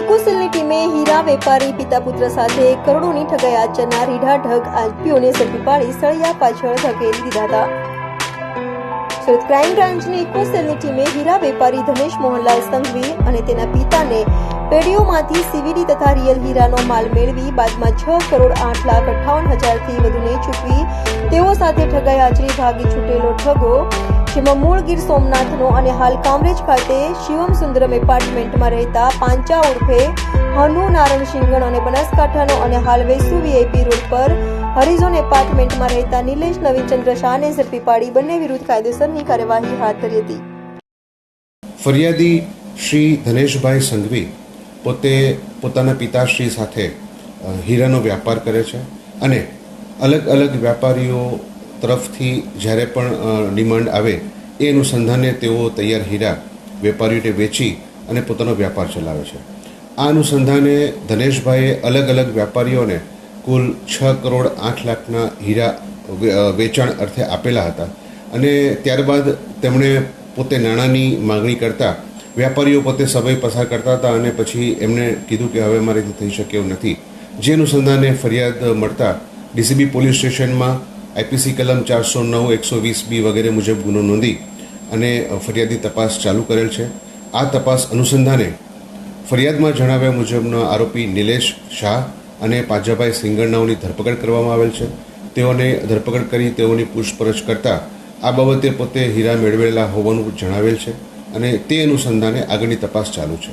ઇકોસેલની ટીમે હીરા વેપારી પિતા પુત્ર સાથે કરોડોની ઠગાઈ આચરનાર રીઢા ઢગ આરોપીઓને ઝડપી પાડી સળિયા પાછળ ધકેલી દીધા હતા. સુરત ક્રાઇમ બ્રાન્ચની ઇકોસેલની ટીમે હીરા વેપારી ધનેશ મોહનલાલ સંઘવી અને તેના પિતાને પેઢીઓમાંથી સીવીડી તથા રિયલ હીરાનો માલ મેળવી બાદમાં છ કરોડ આઠ લાખ અઠ્ઠાવન હજારથી વધુને ચૂકવી તેઓ સાથે ઠગાઈ આચરી ભાગી છૂટેલો ઠગો જેમાં મૂળ ગીર સોમનાથનો અને હાલ કામરેજ ખાતે શિવમ સુંદરમ એપાર્ટમેન્ટમાં રહેતા પાંચા ઉર્ફે હનુ નારણ સિંગણ અને બનાસકાંઠાનો અને હાલ વેસુ વીઆઈપી રોડ પર હરિઝોન એપાર્ટમેન્ટમાં રહેતા નિલેશ નવીનચંદ્ર શાહને ઝડપી પાડી બંને વિરુદ્ધ કાયદેસરની કાર્યવાહી હાથ ધરી હતી. ફરિયાદી શ્રી ધનેશભાઈ સંઘવી પોતે પોતાના પિતાશ્રી સાથે હીરાનો વ્યાપાર કરે છે અને અલગ અલગ વેપારીઓ તરફથી જ્યારે પણ ડિમાન્ડ આવે, એ અનુસંધાને તેઓ તૈયાર હીરા વેપારીઓને વેચી અને પોતાનો વ્યાપાર ચલાવે છે. આ અનુસંધાને ધનેશભાઈએ અલગ અલગ વેપારીઓને કુલ છ કરોડ આઠ લાખના હીરા વેચાણ અર્થે આપેલા હતા અને ત્યારબાદ તેમણે પોતે નાણાંની માગણી કરતા વેપારીઓ પોતે સમય પસાર કરતા હતા અને પછી એમણે કીધું કે હવે મારેથી થઈ શકે એવું નથી. જે અનુસંધાને ફરિયાદ મળતા ડીસીબી પોલીસ સ્ટેશનમાં આઈપીસી કલમ ચારસો નવ, એકસો વીસ બી વગેરે મુજબ ગુનો નોંધી અને ફરિયાદી તપાસ ચાલુ કરેલ છે. આ તપાસ અનુસંધાને ફરિયાદમાં જણાવ્યા મુજબનો આરોપી નિલેશ શાહ અને પાંજાભાઈ સિંગરનાઓની ધરપકડ કરવામાં આવેલ છે. તેઓને ધરપકડ કરી તેઓની પૂછપરછ કરતા આ બાબતે પોતે હીરા મેળવેલા હોવાનું જણાવેલ છે અને તે અનુસંધાને આગળની તપાસ ચાલુ છે.